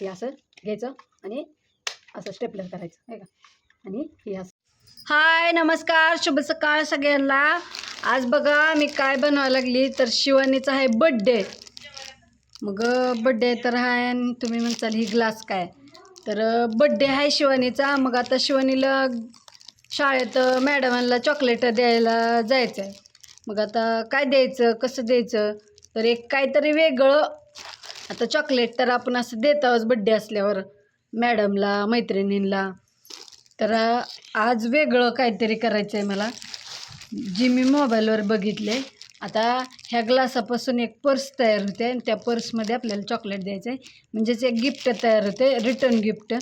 हे असं घ्यायचं आणि असं स्टेपलर करायचं आहे का? आणि हे असं. हाय नमस्कार शुभ सकाळ सगळ्यांना. आज बघा मी काय बनवायला लागली तर शिवानीचा आहे बड्डे मग बड्डे तर हाय तुम्ही म्हणसाल ही ग्लास काय? तर बड्डे आहे शिवानीचा. मग आता शिवानीला शाळेत मॅडमांना चॉकलेट द्यायला जायचं आहे मग आता काय द्यायचं कसं द्यायचं? तर एक काहीतरी वेगळं आता चॉकलेट तर आपण असं देतावच बड्डे असल्यावर मॅडमला मैत्रिणींना तर आज वेगळं काहीतरी करायचं आहे मला. जी मी मोबाईलवर बघितले आता ह्या ग्लासापासून एक पर्स तयार होते आणि त्या पर्समध्ये आपल्याला चॉकलेट द्यायचं आहे म्हणजेच एक गिफ्ट तयार होते रिटर्न गिफ्ट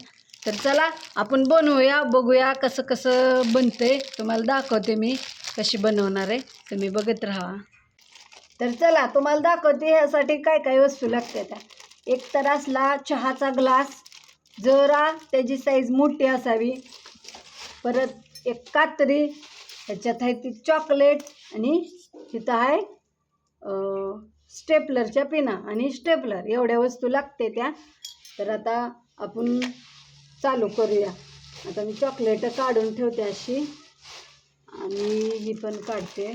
तर चला आपण बनवूया बघूया कसं कसं बनतं आहे तुम्हाला दाखवते मी कशी बनवणार आहे. तुम्ही बघत राहा. तर चला तुम्हाला दाखवते ह्यासाठी काय काय वस्तू लागते त्या. एक तर असला चहाचा ग्लास जरा त्याची साईज मोठी असावी. परत एक कात्री ह्याच्यात आहे ती चॉकलेट आणि तिथं आहे स्टेपलरच्या पिना आणि स्टेपलर एवढ्या वस्तू लागते त्या. तर आता आपण चालू करूया. आता मी चॉकलेट काढून ठेवते अशी. आणि ही पण काढते.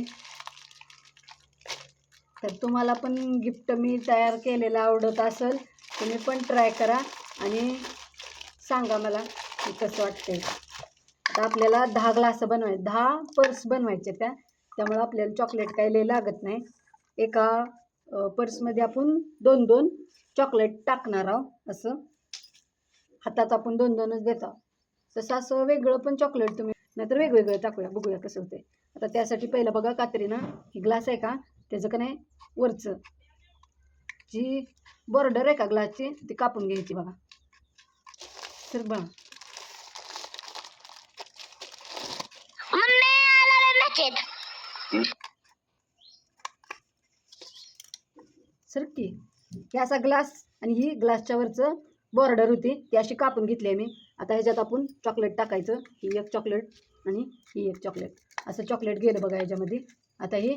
तर तुम्हाला पण गिफ्ट मी तयार केलेलं आवडत असेल तुम्ही पण ट्राय करा आणि सांगा मला की कसं वाटतंय. आता आपल्याला दहा ग्लास बनवाय दहा पर्स बनवायचे त्या त्यामुळं आपल्याला चॉकलेट काही लय लागत नाही. एका पर्समध्ये आपण दोन दोन चॉकलेट टाकणार आहोत असं. हातात आपण दोन दोनच देतो तसं असं वेगळं पण चॉकलेट तुम्ही नाहीतर वेगवेगळं टाकूया बघूया कसं होतंय. आता त्यासाठी पहिलं बघा कात्रीनं ही ग्लास आहे का? त्याचं का नाही? वरचं. जी बॉर्डर आहे का ग्लासची ती कापून घ्यायची बघा. तर बघा. सर की हे असा ग्लास आणि ही ग्लासच्या वरचं बॉर्डर होती ती अशी कापून घेतली आहे मी आता ह्याच्यात आपण चॉकलेट टाकायचं ही एक चॉकलेट आणि ही एक चॉकलेट असं चॉकलेट गेलं बघा ह्याच्यामध्ये. आता हे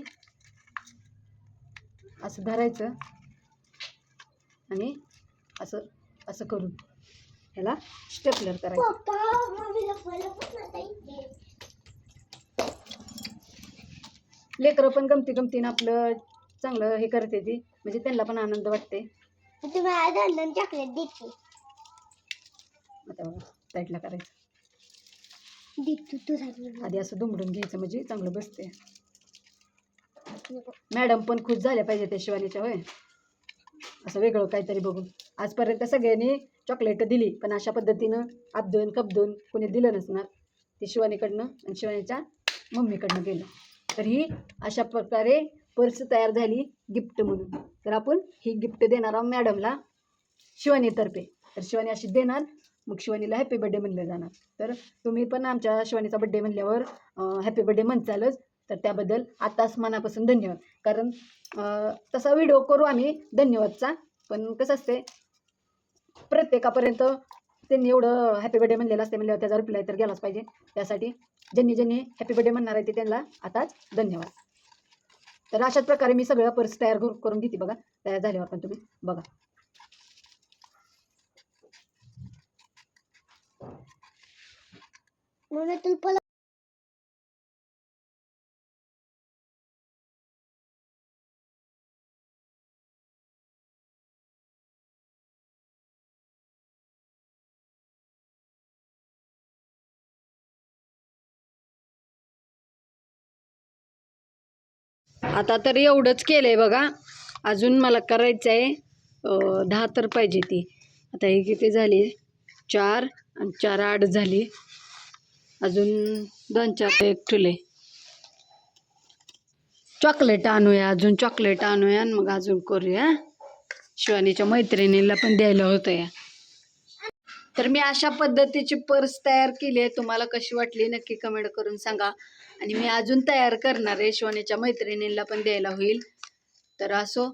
असं धरायचं. आणि असं असं करून ह्याला स्टेपलर करायचं. लेकरं पण गमती गमतीनं आपलं चांगलं हे करते ती. म्हणजे त्यांना पण आनंद वाटते. चॉकलेट देते. आता बघा साईडला करायचं. आधी असं दुमडून घ्यायचं म्हणजे चांगलं बसते मॅडम पण खुश झाल्या पाहिजे त्या शिवानीच्या होय. असं वेगळं काहीतरी बघून. आजपर्यंत सगळ्यांनी चॉकलेट दिली पण अशा पद्धतीनं आपदून कपदून कोणी दिलं नसणार. ते शिवानीकडनं आणि शिवानीच्या मम्मीकडनं गेलं. तर ही अशा प्रकारे पर्स तयार झाली गिफ्ट म्हणून. तर आपण ही गिफ्ट देणार आहोत मॅडमला शिवानीतर्फे. तर शिवानी अशी देणार मग शिवानीला हॅपी बड्डे म्हणलं जाणार. तर तुम्ही पण आमच्या शिवानीचा बड्डे म्हणल्यावर हॅपी बड्डे म्हणचालच तर त्याबद्दल आताच मनापासून धन्यवाद. कारण तसा व्हिडिओ करू आम्ही धन्यवादचा. पण कसं असते प्रत्येकापर्यंत त्यांनी एवढं हॅपी बर्थडे म्हणलेलं असते म्हणल्यावर त्याचा रिप्लाय तर गेलाच पाहिजे. त्यासाठी ज्यांनी ज्यांनी हॅपी बर्थडे म्हणणार आहे ते त्यांना आताच धन्यवाद. तर अशाच प्रकारे मी सगळं पर्स तयार करून घेते बघा. तयार झाल्यावर पण तुम्ही बघा. तुला आता तर एवढंच केलं आहे बघा. अजून मला करायचं आहे दहा तर पाहिजे ती. आता हे किती झाली? चार आणि चार आठ झाली. अजून दोन चार एक ठुले चॉकलेट आणूया अजून चॉकलेट आणूया आणि मग अजून करूया. शिवानीच्या मैत्रिणीला पण द्यायला होतं या तर मी अशा पद्धतीची पर्स तयार केली आहे. तुम्हाला कशी वाटली नक्की कमेंट करून सांगा. आणि मी अजून तयार करणार आहे. शिवानीच्या मैत्रिणींना पण द्यायला होईल. तर असो.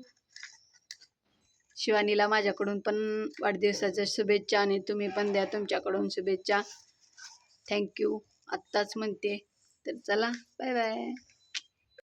शिवानीला माझ्याकडून पण वाढदिवसाच्या शुभेच्छा आणि तुम्ही पण द्या तुमच्याकडून शुभेच्छा. थँक्यू आत्ताच म्हणते. तर चला. Bye bye